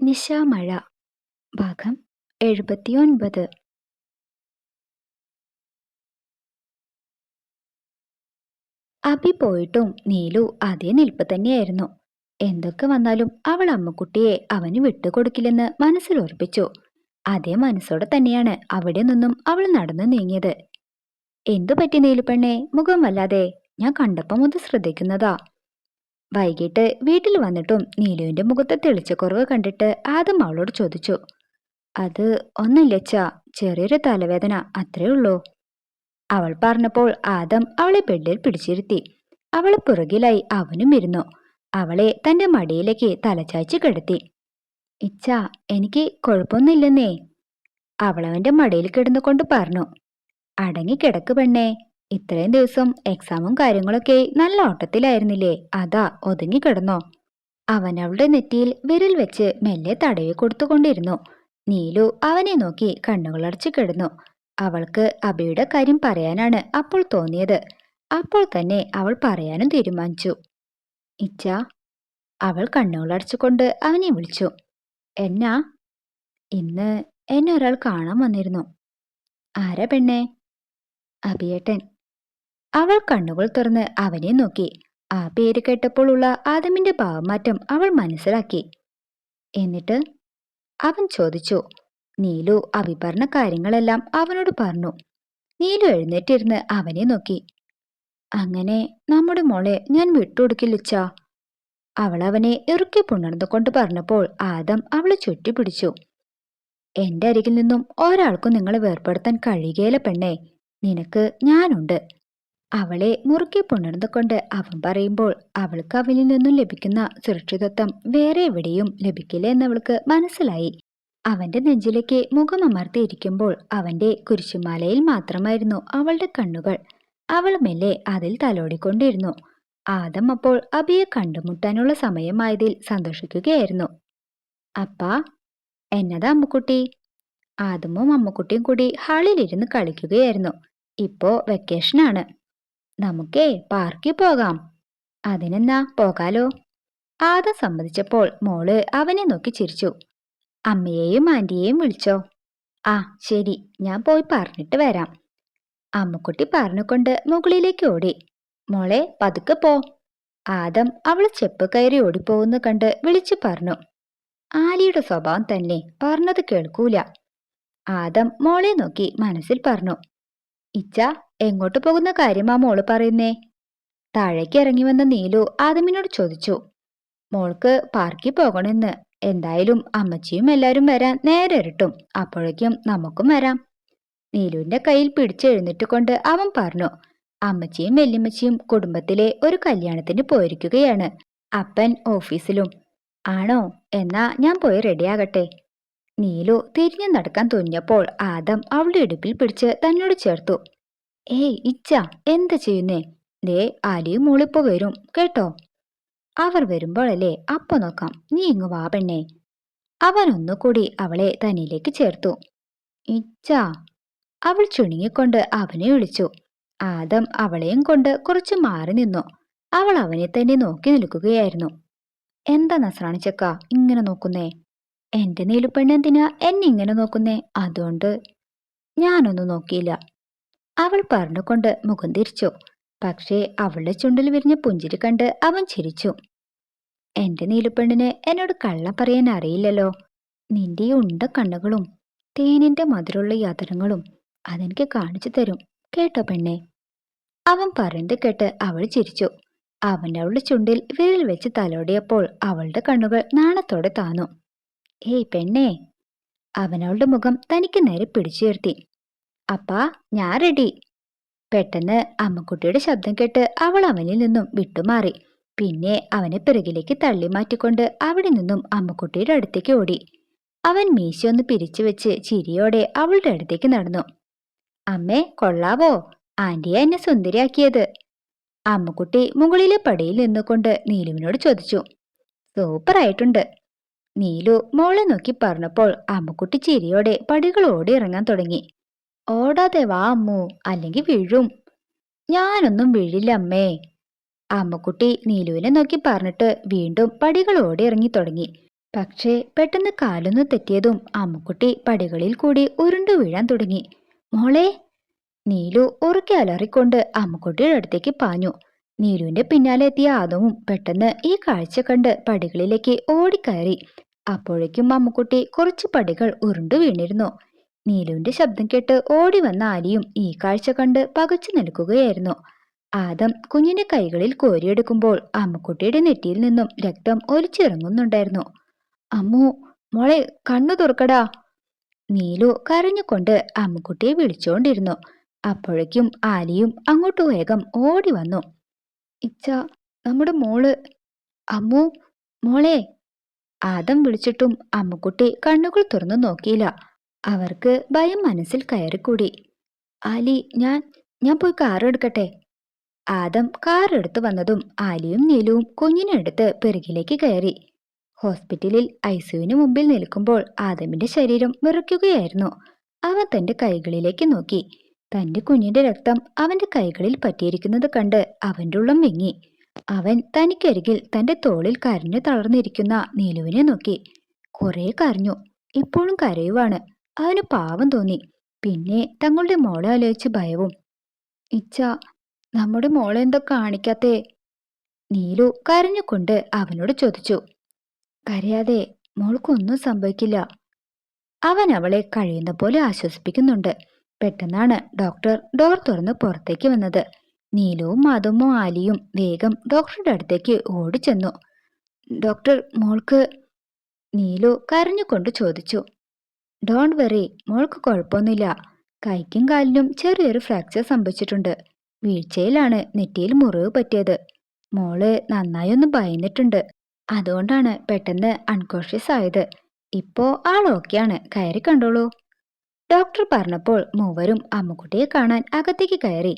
നിശാമഴ. ഭാഗം എഴുപത്തിയൊൻപത്. അബി പോയിട്ടും നീലു അതേ നിൽപ്പ് തന്നെയായിരുന്നു. എന്തൊക്കെ വന്നാലും അവൾ അമ്മക്കുട്ടിയെ അവന് വിട്ടുകൊടുക്കില്ലെന്ന് മനസ്സിൽ ഉറപ്പിച്ചു. അതേ മനസ്സോടെ തന്നെയാണ് അവിടെ നിന്നും അവൾ നടന്നു നീങ്ങിയത്. എന്തു പറ്റി നീലുപെണ്ണെ? മുഖം വല്ലാതെ. ഞാൻ കണ്ടപ്പം മുതൽ ശ്രദ്ധിക്കുന്നതാ. വൈകിട്ട് വീട്ടിൽ വന്നിട്ടും നീലുവിന്റെ മുഖത്തെ തെളിച്ചക്കുറവ് കണ്ടിട്ട് ആദം അവളോട് ചോദിച്ചു അത് ഒന്നില്ലച്ചാ ചെറിയൊരു തലവേദന അത്രേ ഉള്ളൂ. അവൾ പറഞ്ഞപ്പോൾ ആദം അവളെ ബെഡിൽ പിടിച്ചിരുത്തി. അവൾ പുറകിലായി അവനും ഇരുന്നു. അവളെ തന്റെ മടിയിലേക്ക് തലചായ്ച്ച് കിടത്തി. ഇച്ച എനിക്ക് കുഴപ്പമൊന്നുമില്ലെന്നേ. അവളവന്റെ മടിയിൽ കിടന്നുകൊണ്ട് പറഞ്ഞു അടങ്ങി കിടക്ക് പെണ്ണേ ഇത്രയും ദിവസം എക്സാമും കാര്യങ്ങളൊക്കെ നല്ല ഓട്ടത്തിലായിരുന്നില്ലേ? അതാ ഒതുങ്ങി കിടന്നോ. അവൻ അവളുടെ നെറ്റിയിൽ വിരൽ വെച്ച് മെല്ലെ തടവി കൊടുത്തുകൊണ്ടിരുന്നു. നീലു അവനെ നോക്കി കണ്ണുകളടച്ചു കിടന്നു. അവൾക്ക് അബിയുടെ കാര്യം പറയാനാണ് അപ്പോൾ തോന്നിയത്. അപ്പോൾ തന്നെ അവൾ പറയാനും തീരുമാനിച്ചു. ഇച്ച അവൾ കണ്ണുകളടച്ചുകൊണ്ട് അവനെ വിളിച്ചു. എന്നാ? ഇന്ന് എന്നെ ഒരാൾ കാണാൻ വന്നിരുന്നു. ആരാ പെണ്ണേ? അബിയേട്ടൻ. അവൾ കണ്ണുകൾ തുറന്ന് അവനെ നോക്കി. ആ പേര് കേട്ടപ്പോൾ ഉള്ള ആദമിന്റെ ഭാവമാറ്റം അവൾ മനസ്സിലാക്കി. എന്നിട്ട് അവൻ ചോദിച്ചു നീലു അഭി പറഞ്ഞ കാര്യങ്ങളെല്ലാം അവനോട് പറഞ്ഞു. നീലു എഴുന്നേറ്റിരുന്ന് അവനെ നോക്കി. അങ്ങനെ നമ്മുടെ മോളെ ഞാൻ വിട്ടുകൊടുക്കില്ലിച്ച അവൾ അവനെ ഇറുക്കി പുണർന്നുകൊണ്ട് പറഞ്ഞപ്പോൾ ആദം അവളെ ചുറ്റിപ്പിടിച്ചു. എന്റെ അരികിൽ നിന്നും ഒരാൾക്കും നിങ്ങളെ വേർപ്പെടുത്താൻ കഴിയുകയില്ല പെണ്ണേ. നിനക്ക് ഞാനുണ്ട്. അവളെ മുറുക്കി പുണർന്നുകൊണ്ട് അവൻ പറയുമ്പോൾ അവൾക്ക് അവനിൽ നിന്നും ലഭിക്കുന്ന സുരക്ഷിതത്വം വേറെ എവിടെയും ലഭിക്കില്ല എന്നവൾക്ക് മനസ്സിലായി. അവന്റെ നെഞ്ചിലേക്ക് മുഖമമർത്തിയിരിക്കുമ്പോൾ അവന്റെ കുരിശുമാലയിൽ മാത്രമായിരുന്നു അവളുടെ കണ്ണുകൾ. അവൾ മെല്ലെ അതിൽ തലോടിക്കൊണ്ടിരുന്നു. ആദം അപ്പോൾ അബിയെ കണ്ടുമുട്ടാനുള്ള സമയമായതിൽ സന്തോഷിക്കുകയായിരുന്നു. അപ്പാ എന്നതാ അമ്മുക്കുട്ടി? ആദമും അമ്മുക്കുട്ടിയും കൂടി ഹാളിലിരുന്ന് കളിക്കുകയായിരുന്നു. ഇപ്പോ വെക്കേഷനാണ് നമുക്കേ പാർക്കിൽ പോകാം. അതിനെന്നാ പോകാലോ? ആദ സമ്മതിച്ചപ്പോൾ മോൾ അവനെ നോക്കി ചിരിച്ചു. അമ്മയെയും ആന്റിയെയും വിളിച്ചോ? ആ ശരി. ഞാൻ പോയി പറഞ്ഞിട്ട് വരാം. അമ്മക്കുട്ടി പറഞ്ഞുകൊണ്ട് മുകളിലേക്ക് ഓടി. മോളെ പതുക്കെ പോ. ആദം അവൾ ചെപ്പ് കയറി ഓടിപ്പോകുന്ന കണ്ട് വിളിച്ചു പറഞ്ഞു. ആലിയുടെ സ്വഭാവം തന്നെ പറഞ്ഞത് കേൾക്കൂല. ആദം മോളെ നോക്കി മനസ്സിൽ പറഞ്ഞു. ഇച്ച എങ്ങോട്ട് പോകുന്ന കാര്യമാ മോൾ പറയുന്നേ? താഴേക്ക് ഇറങ്ങി വന്ന നീലു ആദമിനോട് ചോദിച്ചു. മോൾക്ക് പാർക്കിൽ പോകണമെന്ന്. എന്തായാലും അമ്മച്ചിയും എല്ലാവരും വരാൻ നേരെ ഇരട്ടും. അപ്പോഴേക്കും നമുക്കും വരാം. നീലുവിന്റെ കയ്യിൽ പിടിച്ചെഴുന്നിട്ട് കൊണ്ട് അവൻ പറഞ്ഞു അമ്മച്ചിയും വല്യമ്മച്ചിയും കുടുംബത്തിലെ ഒരു കല്യാണത്തിന് പോയിരിക്കുകയാണ്. അപ്പൻ ഓഫീസിലും. ആണോ? എന്നാ ഞാൻ പോയി റെഡിയാകട്ടെ. നീലു തിരിഞ്ഞു നടക്കാൻ തുനിഞ്ഞപ്പോൾ ആദം അവളുടെ ഇടുപ്പിൽ പിടിച്ച് തന്നോട് ചേർത്തു. ഏയ് ഇച്ച എന്ത് ചെയ്യുന്നേ? ദേ ആലിയും മോളിപ്പോ വരും കേട്ടോ? അവർ വരുമ്പോഴല്ലേ അപ്പൊ നോക്കാം നീ ഇങ്ങ് വാ പെണ്ണേ. അവൻ ഒന്നുകൂടി അവളെ തനിയിലേക്ക് ചേർത്തു. ഇച്ച അവൾ ചുണുങ്ങിക്കൊണ്ട് അവനെ വിളിച്ചു. ആദം അവളെയും കൊണ്ട് കുറച്ച് മാറി നിന്നു. അവൾ അവനെ തന്നെ നോക്കി നിൽക്കുകയായിരുന്നു. എന്താ നസ്രാണിച്ചക്ക ഇങ്ങനെ നോക്കുന്നേ? എന്റെ നീലുപെണ്ണെന്തിനാ എന്നെ ഇങ്ങനെ നോക്കുന്നേ? അതുകൊണ്ട് ഞാനൊന്നും നോക്കിയില്ല. അവൾ പറഞ്ഞുകൊണ്ട് മുഖം തിരിച്ചു. പക്ഷേ അവളുടെ ചുണ്ടിൽ വിരിഞ്ഞ പുഞ്ചിരി കണ്ട് അവൻ ചിരിച്ചു. എന്റെ നീലുപ്പെണ്ണിന് എന്നോട് കള്ളം പറയാൻ അറിയില്ലല്ലോ. നിന്റെ ഉണ്ട കണ്ണുകളും തേനിന്റെ മധുരമുള്ള യാതനങ്ങളും അതെനിക്ക് കാണിച്ചു തരും. കേട്ടോ പെണ്ണെ? അവൻ പറയുന്നത് കേട്ട് അവൾ ചിരിച്ചു. അവൻ അവളുടെ ചുണ്ടിൽ വിരൽ വെച്ച് തലോടിയപ്പോൾ അവളുടെ കണ്ണുകൾ നാണത്തോടെ താന്നു. ഏയ് പെണ്ണേ അവൻ അവളുടെ മുഖം തനിക്ക് നേരെ പിടിച്ചുയർത്തി. അപ്പാ ഞാൻ റെഡി പെട്ടെന്ന് അമ്മക്കുട്ടിയുടെ ശബ്ദം കേട്ട് അവൾ അവനിൽ നിന്നും വിട്ടുമാറി. പിന്നെ അവനെ പിറകിലേക്ക് തള്ളി മാറ്റിക്കൊണ്ട് അവിടെ നിന്നും അമ്മക്കുട്ടിയുടെ അടുത്തേക്ക് ഓടി. അവൻ മീശയൊന്ന് പിരിച്ചു വെച്ച് ചിരിയോടെ അവളുടെ അടുത്തേക്ക് നടന്നു. അമ്മേ കൊള്ളാവോ? ആന്റിയ എന്നെ സുന്ദരിയാക്കിയത്. അമ്മക്കുട്ടി മുകളിലെ പടിയിൽ നിന്നുകൊണ്ട് നീലുവിനോട് ചോദിച്ചു. സൂപ്പർ ആയിട്ടുണ്ട്. നീലു മോളെ നോക്കി പറഞ്ഞപ്പോൾ അമ്മക്കുട്ടി ചിരിയോടെ പടികൾ ഓടി ഇറങ്ങാൻ തുടങ്ങി. ഓടാതെ വാ അമ്മു. അല്ലെങ്കിൽ വീഴും. ഞാനൊന്നും വീഴില്ല അമ്മേ. അമ്മക്കുട്ടി നീലുവിനെ നോക്കി പറഞ്ഞിട്ട് വീണ്ടും പടികൾ ഇറങ്ങി തുടങ്ങി. പക്ഷേ പെട്ടെന്ന് കാലൊന്ന് തെറ്റിയതും അമ്മക്കുട്ടി പടികളിൽ കൂടി ഉരുണ്ടു വീഴാൻ തുടങ്ങി. മോളെ നീലു ഉറക്കെ അലറിക്കൊണ്ട് അമ്മക്കുട്ടിയുടെ അടുത്തേക്ക് പാഞ്ഞു. നീലുവിന്റെ പിന്നാലെ എത്തിയ ആദവും പെട്ടെന്ന് ഈ കാഴ്ച കണ്ട് പടികളിലേക്ക് ഓടിക്കയറി. അപ്പോഴേക്കും അമ്മക്കുട്ടി കുറച്ച് പടികൾ ഉരുണ്ടു വീണിരുന്നു. നീലുവിന്റെ ശബ്ദം കേട്ട് ഓടി വന്ന ആലിയും ഈ കാഴ്ച കണ്ട് പകച്ചു നിൽക്കുകയായിരുന്നു. ആദം കുഞ്ഞിന്റെ കൈകളിൽ കോരിയെടുക്കുമ്പോൾ അമ്മക്കുട്ടിയുടെ നെറ്റിയിൽ നിന്നും രക്തം ഒലിച്ചിറങ്ങുന്നുണ്ടായിരുന്നു. അമ്മു മോളെ കണ്ണു തുറക്കടാ. നീലു കരഞ്ഞുകൊണ്ട് അമ്മക്കുട്ടിയെ വിളിച്ചുകൊണ്ടിരുന്നു. അപ്പോഴേക്കും ആലിയും അങ്ങോട്ട് വേഗം ഓടി വന്നു. ഇച്ച നമ്മുടെ മോൾ അമ്മു മോളെ. ആദം വിളിച്ചിട്ടും അമ്മക്കുട്ടി കണ്ണുകൾ തുറന്നു നോക്കിയില്ല. അവർക്ക് ഭയം മനസ്സിൽ കയറിക്കൂടി. ആലി ഞാൻ ഞാൻ പോയി കാർ എടുക്കട്ടെ? ആദം കാർ എടുത്തു വന്നതും ആലിയും നീലുവും കുഞ്ഞിനെടുത്ത് പെരുകിലേക്ക് കയറി. ഹോസ്പിറ്റലിൽ ഐസുവിന് മുമ്പിൽ നിൽക്കുമ്പോൾ ആദമിന്റെ ശരീരം വിറയ്ക്കുകയായിരുന്നു. അവൻ തന്റെ കൈകളിലേക്ക് നോക്കി. തന്റെ കുഞ്ഞിന്റെ രക്തം അവന്റെ കൈകളിൽ പറ്റിയിരിക്കുന്നത് കണ്ട് അവന്റെ ഉള്ളം വിങ്ങി. അവൻ തനിക്കരികിൽ തന്റെ തോളിൽ കരഞ്ഞു തളർന്നിരിക്കുന്ന നീലുവിനെ നോക്കി. കുറെ കരഞ്ഞു. ഇപ്പോഴും കരയുവാണ്. അവന് പാവം തോന്നി. പിന്നെ തങ്ങളുടെ മോളെ ആലോചിച്ച് ഭയവും. ഇച്ച നമ്മുടെ മോളെ എന്തോ കാണിക്കാത്തേ? നീലു കരഞ്ഞുകൊണ്ട് അവനോട് ചോദിച്ചു. കരയാതെ മോൾക്കൊന്നും സംഭവിക്കില്ല. അവൻ അവളെ കഴിയുന്ന പോലെ ആശ്വസിപ്പിക്കുന്നുണ്ട്. പെട്ടെന്നാണ് ഡോക്ടർ ഡോർ തുറന്ന് പുറത്തേക്ക് വന്നത്. നീലുവും മാധവും ആലിയും വേഗം ഡോക്ടറുടെ അടുത്തേക്ക് ഓടിച്ചെന്നു. ഡോക്ടർ മോൾക്ക് നീലു കരഞ്ഞുകൊണ്ട് ചോദിച്ചു. ഡോണ്ട് വെറി മോൾക്ക് കുഴപ്പമൊന്നുമില്ല. കൈക്കും കാലിനും ചെറിയൊരു ഫ്രാക്ചർ സംഭവിച്ചിട്ടുണ്ട്. വീഴ്ചയിലാണ് നെറ്റിയിൽ മുറിവ് പറ്റിയത്. മോൾ നന്നായി ഒന്ന് ഭയന്നിട്ടുണ്ട്. അതുകൊണ്ടാണ് പെട്ടെന്ന് അൺകോഷ്യസ് ആയത്. ഇപ്പോ ആൾ ഓക്കെയാണ് കയറി കണ്ടോളൂ. ഡോക്ടർ പറഞ്ഞപ്പോൾ മൂവരും അമ്മുക്കുട്ടിയെ കാണാൻ അകത്തേക്ക് കയറി.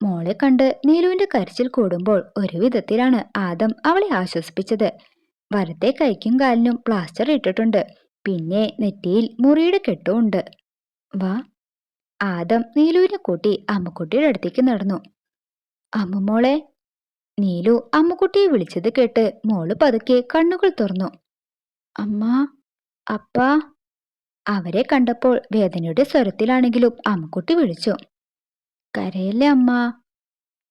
മോളെ കണ്ട് നീലുവിന്റെ കരച്ചിൽ കൂടുമ്പോൾ ഒരു വിധത്തിലാണ് ആദം അവളെ ആശ്വസിപ്പിച്ചത്. വരത്തെ കൈക്കും കാലിനും പ്ലാസ്റ്റർ ഇട്ടിട്ടുണ്ട്. പിന്നെ നെറ്റിയിൽ മുറിയുടെ കെട്ടും ഉണ്ട്. വാ. ആദം നീലുവിനെ കൂട്ടി അമ്മുക്കുട്ടിയുടെ അടുത്തേക്ക് നടന്നു. അമ്മുമോളെ നീലു അമ്മുക്കുട്ടിയെ വിളിച്ചത് കേട്ട് മോൾ പതുക്കെ കണ്ണുകൾ തുറന്നു. അമ്മ അപ്പ. അവരെ കണ്ടപ്പോൾ വേദനയുടെ സ്വരത്തിലാണെങ്കിലും അമ്മുക്കുട്ടി വിളിച്ചു. കരയല്ലേ അമ്മ?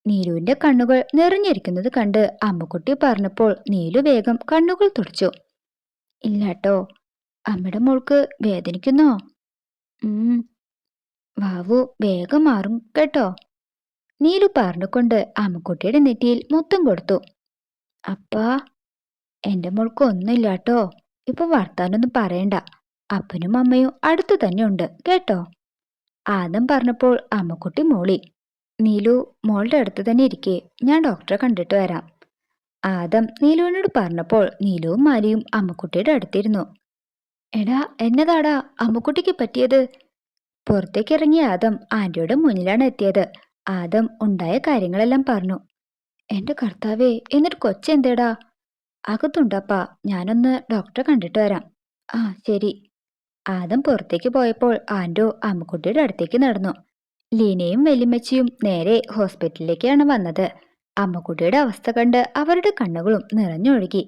നീലുവിന്റെ കണ്ണുകൾ നിറഞ്ഞിരിക്കുന്നത് കണ്ട് അമ്മുക്കുട്ടി പറഞ്ഞപ്പോൾ നീലു വേഗം കണ്ണുകൾ തുടച്ചു. ഇല്ലാട്ടോ അമ്മയുടെ മോൾക്ക് വേദനിക്കുന്നോ? ഉം. വാവു വേഗം മാറും കേട്ടോ. നീലു പറഞ്ഞുകൊണ്ട് അമ്മക്കുട്ടിയുടെ നെറ്റിയിൽ മുത്തം കൊടുത്തു. അപ്പാ എന്റെ മോൾക്ക് ഒന്നുമില്ലാട്ടോ. ഇപ്പൊ വർത്താനൊന്നും പറയണ്ട. അപ്പനും അമ്മയും അടുത്തു തന്നെ ഉണ്ട് കേട്ടോ. ആദം പറഞ്ഞപ്പോൾ അമ്മക്കുട്ടി മോളി. നീലു മോളുടെ അടുത്ത് തന്നെ ഇരിക്കെ. ഞാൻ ഡോക്ടറെ കണ്ടിട്ട് വരാം. ആദം നീലുവിനോട് പറഞ്ഞപ്പോൾ നീലുവും മാലിയും അമ്മക്കുട്ടിയുടെ അടുത്തിരുന്നു. എടാ എന്നതാടാ? അമ്മുക്കുട്ടിക്ക് പറ്റിയത്? പുറത്തേക്ക് ഇറങ്ങിയ ആദം ആന്റിയുടെ മുന്നിലാണ് എത്തിയത്. ആദം ഉണ്ടായ കാര്യങ്ങളെല്ലാം പറഞ്ഞു. എന്റെ കർത്താവേ എന്നിട്ട് കൊച്ചെന്തേടാ? അകത്തുണ്ടപ്പാ ഞാനൊന്ന് ഡോക്ടറെ കണ്ടിട്ട് വരാം. ആ ശരി. ആദം പുറത്തേക്ക് പോയപ്പോൾ ആൻഡോ അമ്മുക്കുട്ടിയുടെ അടുത്തേക്ക് നടന്നു. ലീനയും വെല്ലിമ്മച്ചിയും നേരെ ഹോസ്പിറ്റലിലേക്കാണ് വന്നത്. അമ്മക്കുട്ടിയുടെ അവസ്ഥ കണ്ട് അവരുടെ കണ്ണുകളും നിറഞ്ഞൊഴുകി.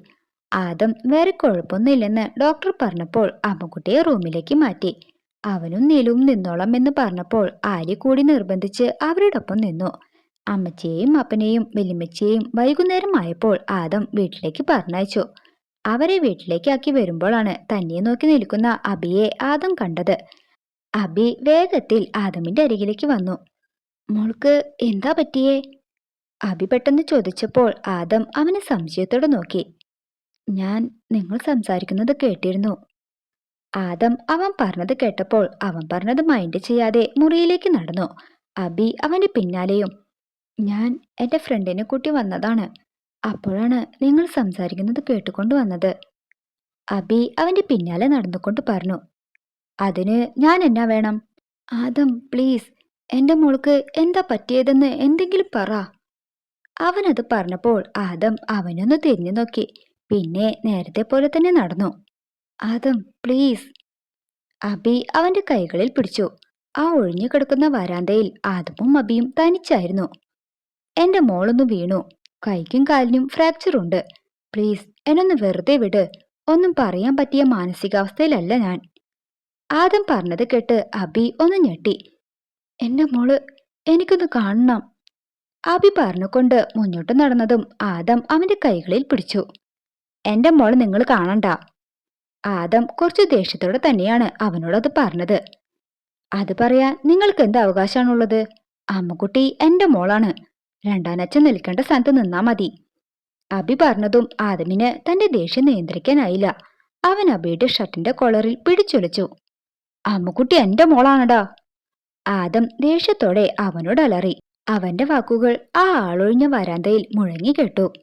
ആദം വേറെ കുഴപ്പമൊന്നുമില്ലെന്ന് ഡോക്ടർ പറഞ്ഞപ്പോൾ അമ്മക്കുട്ടിയെ റൂമിലേക്ക് മാറ്റി. അവനും നിലവും നിന്നോളം എന്ന് പറഞ്ഞപ്പോൾ ആര്യ കൂടി നിർബന്ധിച്ച് അവരോടൊപ്പം നിന്നു. അമ്മച്ചയെയും അപ്പനെയും വെല്ലിമ്മച്ചിയെയും വൈകുന്നേരം ആയപ്പോൾ ആദം വീട്ടിലേക്ക് പറഞ്ഞയച്ചു. അവരെ വീട്ടിലേക്ക് ആക്കി വരുമ്പോഴാണ് തന്നെ നോക്കി നിൽക്കുന്ന അബിയെ ആദം കണ്ടത്. അബി വേഗത്തിൽ ആദമിന്റെ അരികിലേക്ക് വന്നു. മോൾക്ക് എന്താ പറ്റിയേ? അബി പെട്ടെന്ന് ചോദിച്ചപ്പോൾ ആദം അവനെ സംശയത്തോടെ നോക്കി. ഞാൻ നിങ്ങൾ സംസാരിക്കുന്നത് കേട്ടിരുന്നു. ആദം അവൻ പറഞ്ഞത് കേട്ടപ്പോൾ അവൻ പറഞ്ഞത് മൈൻഡ് ചെയ്യാതെ മുറിയിലേക്ക് നടന്നു. അബി അവന്റെ പിന്നാലെയും ഞാൻ എന്റെ ഫ്രണ്ടിനെ കൂട്ടി വന്നതാണ്. അപ്പോഴാണ് നിങ്ങൾ സംസാരിക്കുന്നത് കേട്ടുകൊണ്ട് വന്നത്. അബി അവന്റെ പിന്നാലെ നടന്നുകൊണ്ട് പറഞ്ഞു അതിന് ഞാൻ എന്നാ വേണം? ആദം പ്ലീസ് എന്റെ മോൾക്ക് എന്താ പറ്റിയതെന്ന് എന്തെങ്കിലും പറ. അവനത് പറഞ്ഞപ്പോൾ ആദം അവനൊന്ന് തിരിഞ്ഞു നോക്കി. പിന്നെ നേരത്തെ പോലെ തന്നെ നടന്നു. ആദം പ്ലീസ് അബി അവന്റെ കൈകളിൽ പിടിച്ചു. ആ ഒഴിഞ്ഞു കിടക്കുന്ന വരാന്തയിൽ ആദമും അബിയും തനിച്ചായിരുന്നു. എന്റെ മോളൊന്ന് വീണു. കൈക്കും കാലിനും ഫ്രാക്ചർ ഉണ്ട്. പ്ലീസ് എന്നൊന്ന് വെറുതെ വിട്. ഒന്നും പറയാൻ പറ്റിയ മാനസികാവസ്ഥയിലല്ല ഞാൻ. ആദം പറഞ്ഞത് കേട്ട് അബി ഒന്ന് ഞെട്ടി. എന്റെ മോൾ എനിക്കൊന്ന് കാണണം. അബി പറഞ്ഞുകൊണ്ട് മുന്നോട്ട് നടന്നതും ആദം അവന്റെ കൈകളിൽ പിടിച്ചു. എന്റെ മോൾ നിങ്ങൾ കാണണ്ട. ആദം കുറച്ച് ദേഷ്യത്തോടെ തന്നെയാണ് അവനോടത് പറഞ്ഞത്. അത് പറയാൻ നിങ്ങൾക്ക് എന്ത് അവകാശമാണുള്ളത്? അമ്മക്കുട്ടി എന്റെ മോളാണ്. രണ്ടാനച്ഛൻ നിൽക്കേണ്ട സ്ഥാനത്ത് നിന്നാ മതി. അബി പറഞ്ഞതും ആദമിന് തന്റെ ദേഷ്യം നിയന്ത്രിക്കാനായില്ല. അവൻ അബിയുടെ ഷർട്ടിന്റെ കോളറിൽ പിടിച്ചൊലിച്ചു. അമ്മുക്കുട്ടി എന്റെ മോളാണടാ. ആദം ദേഷ്യത്തോടെ അവനോട് അലറി. അവന്റെ വാക്കുകൾ ആ ആളൊഴിഞ്ഞ വരാന്തയിൽ മുഴങ്ങി കേട്ടു.